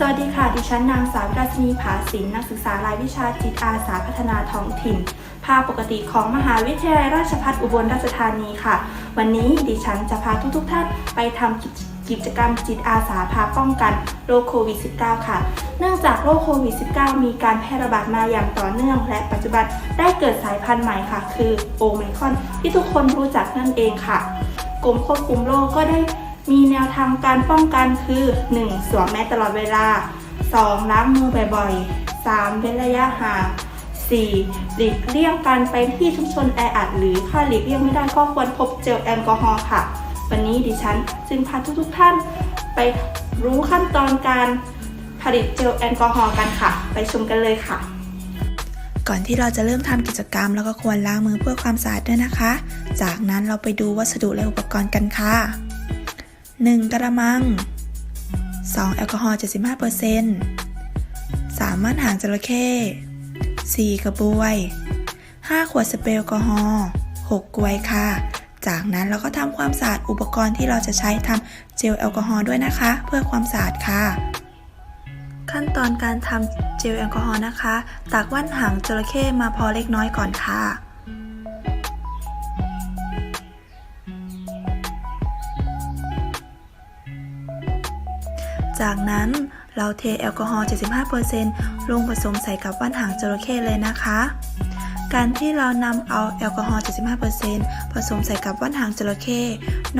สวัสดีค่ะ ดิฉันนางสาวราชนีผาสินนักศึกษารายวิชาจิตอาสาพัฒนาท้องถิ่น ภาพปกติของมหาวิทยาลัยราชภัฏอุบลราชธานีค่ะ วันนี้ดิฉันจะพาทุกๆทท่านไปทำกิจกิจกรรมจิตอาสาพาป้องกันโรคโควิด -19 ค่ะ เนื่องจากโรคโควิด -19 มีการแพร่ระบาดมาอย่างต่อเนื่อง และปัจจุบันได้เกิดสายพันธุ์ใหม่ค่ะ คือโอไมครอนที่ทุกคนรู้จักนั่นเองค่ะ กรมควบคุมโรคก็ได้ มีแนวทางการป้องกันคือ 1. สวมแมสตลอดเวลา 2. ล้างมือบ่อยๆ 3. เว้นระยะห่าง 4. หลีกเลี่ยงการไปที่ชุมชนแออัดหรือถ้าหลีกเลี่ยงไม่ได้ก็ควรพบเจลแอลกอฮอล์ค่ะ วันนี้ดิฉันจึงพาทุกๆท่านไปรู้ขั้นตอนการผลิตเจลแอลกอฮอล์กันค่ะ ไปชมกันเลยค่ะ ก่อนที่เราจะเริ่มทำกิจกรรมแล้วก็ควรล้างมือเพื่อความสะอาดด้วยนะคะ จากนั้นเราไปดูวัสดุและอุปกรณ์กันค่ะ 1. กระมัง 2. แอลกอฮอล์75% 3. ม่านหางจระเข้ 4. กระบวย 5. ขวดสเปรย์แอลกอฮอล์ 6. กลวยค่ะ จากนั้นเราก็ทำความสะอาดอุปกรณ์ที่เราจะใช้ทำเจลแอลกอฮอล์ด้วยนะคะ เพื่อความสะอาดค่ะ ขั้นตอนการทำเจลแอลกอฮอล์นะคะ ตักว่านหางจระเข้มาพอเล็กน้อยก่อนค่ะ จากนั้นเราเทแอลกอฮอล์ 75%ลงผสมใส่กับว่านหางจระเข้เลยนะคะ การที่เรานำเอาแอลกอฮอล์ 75%ผสมใส่กับว่านหางจระเข้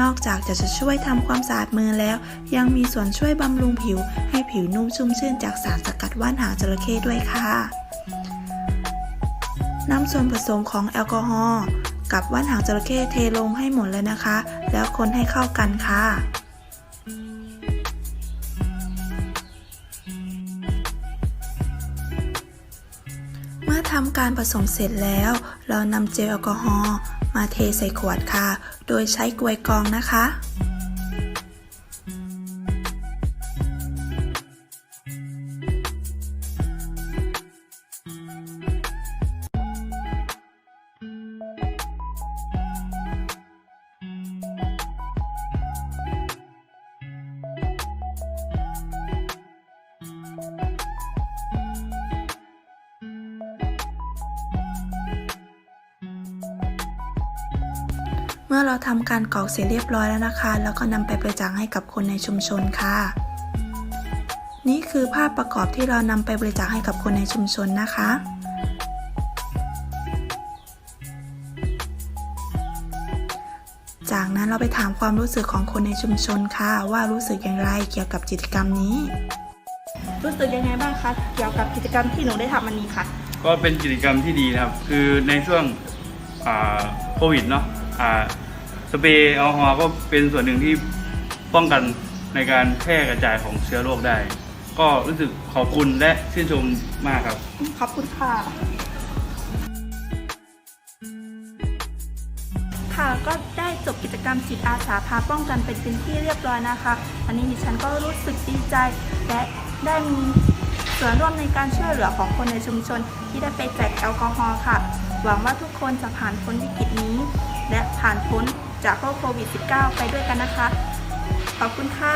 นอกจากจะช่วยทำความสะอาดมือแล้ว ยังมีส่วนช่วยบำรุงผิว ให้ผิวนุ่มชุ่มชื่นจากสารสกัดว่านหางจระเข้ด้วยค่ะนำส่วนผสมของแอลกอฮอล์กับว่านหางจระเข้เทลงให้หมดเลยนะคะ แล้วคนให้เข้ากันค่ะ ทำการผสมเสร็จแล้ว เรานำเจลแอลกอฮอล์มาเทใส่ขวดค่ะ โดยใช้กลวยกรองนะคะ เมื่อเราทำการกรอกเสร็จเรียบร้อยแล้วนะคะ แล้วก็นำไปบริจาคให้กับคนในชุมชนค่ะ นี่คือภาพประกอบที่เรานำไปบริจาคให้กับคนในชุมชนนะคะจากนั้นเราไปถามความรู้สึกของคนในชุมชนค่ะ ว่ารู้สึกอย่างไรเกี่ยวกับกิจกรรมนี้ รู้สึกยังไงบ้างคะเกี่ยวกับกิจกรรมที่หนูได้ทำวันนี้ค่ะ ก็เป็นกิจกรรมที่ดีนะครับ คือในช่วงโควิดเนาะ สเปรย์แอลกอฮอล์ก็เป็นส่วนหนึ่งที่ป้องกันในการแพร่กระจายของเชื้อโรคได้ ก็รู้สึกขอบคุณและชื่นชมมากครับ ขอบคุณค่ะ ค่ะก็ได้จบกิจกรรมจิตอาสาพาป้องกันเป็นเป็นที่เรียบร้อยนะคะวันนี้ดิฉันก็รู้สึกดีใจและได้มีส่วนร่วมในการช่วยเหลือของคนในชุมชนที่ได้ไปแจกแอลกอฮอล์ค่ะ หวังว่าทุกคนจะผ่านพ้นวิกฤตนี้ และผ่านพ้นจากโรคโควิด -19 ไปด้วยกันนะคะ ขอบคุณค่ะ